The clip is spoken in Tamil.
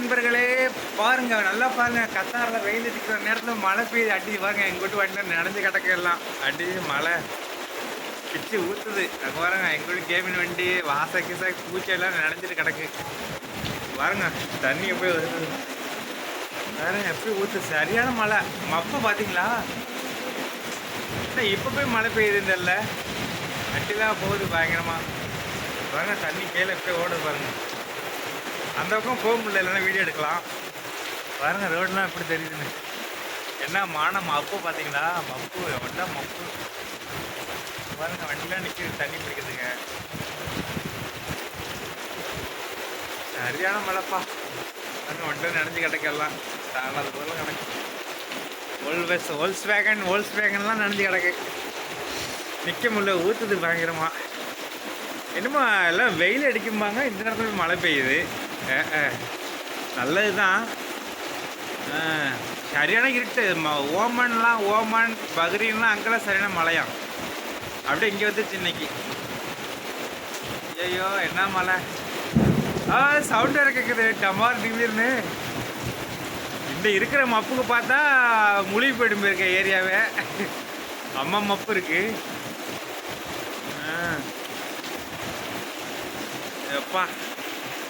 நண்பர்களே பாருங்க நல்லா பாருங்க. கத்தாரில் வெயில் அடிக்கிற நேரத்தில் மழை பெய்யுது. அடி பாருங்க எங்கள் வீட்டு வண்டி நடந்து கிடக்க எல்லாம். அடி மழை. பிச்சு ஊற்றுது அங்கே பாருங்க எங்கள் வீட்டு கேபின் வண்டி வாச கீசா பூச்செல்லாம் நனைஞ்சிட்டு கிடக்கு. பாருங்க தண்ணி எப்படி வருது. பாருங்க எப்படி ஊற்று சரியான மழை. மப்பை பார்த்தீங்களா என்ன இப்போ போய் மழை பெய்யுது இல்லை அட்டிலாம் போகுது பயங்கரமாக பாருங்க தண்ணி கீழே எப்படி ஓடுது பாருங்கள் அந்த பக்கம் போக முடியல இல்லைன்னா வீடியோ எடுக்கலாம். பாருங்க ரோடெலாம் எப்படி தெரியுதுன்னு. என்ன மானம் மப்பு பார்த்தீங்களா? மப்பு வண்டா மப்பு. பாருங்க வண்டிலாம் நிற்கிது தண்ணி பிடிக்குதுங்க சரியான மழைப்பா. பாருங்க வண்டியில் நினைஞ்சு கிடைக்கலாம். அது போல கிடக்கு. ஓல்வெஸ் ஹோல்ஸ் வேகன் ஹோல்ஸ் வேகன்லாம் நினைஞ்சு கிடக்கு. நிற்க முடியல ஊற்றுது பயங்கரமாக என்னமோ எல்லாம் வெயில் அடிக்கும்பாங்க இந்த நேரத்தில் மழை பெய்யுது. நல்லது தான் சரியான இருட்டு. ம- ஓமன்லாம் ஓமன் பக்ரீன்லாம் அங்கெல்லாம் சரியான மழையாம். அப்படியே இங்கே வந்துச்சு இன்னைக்கு. ஐயோ என்ன மழை? ஆ சவுண்ட் இருக்குது டமார் திடீர்னு. இந்த இருக்கிற மப்புக்கு பார்த்தா முழுகி போயிடும் இருக்க ஏரியாவே. அம்மா மப்பு இருக்கு. எப்பா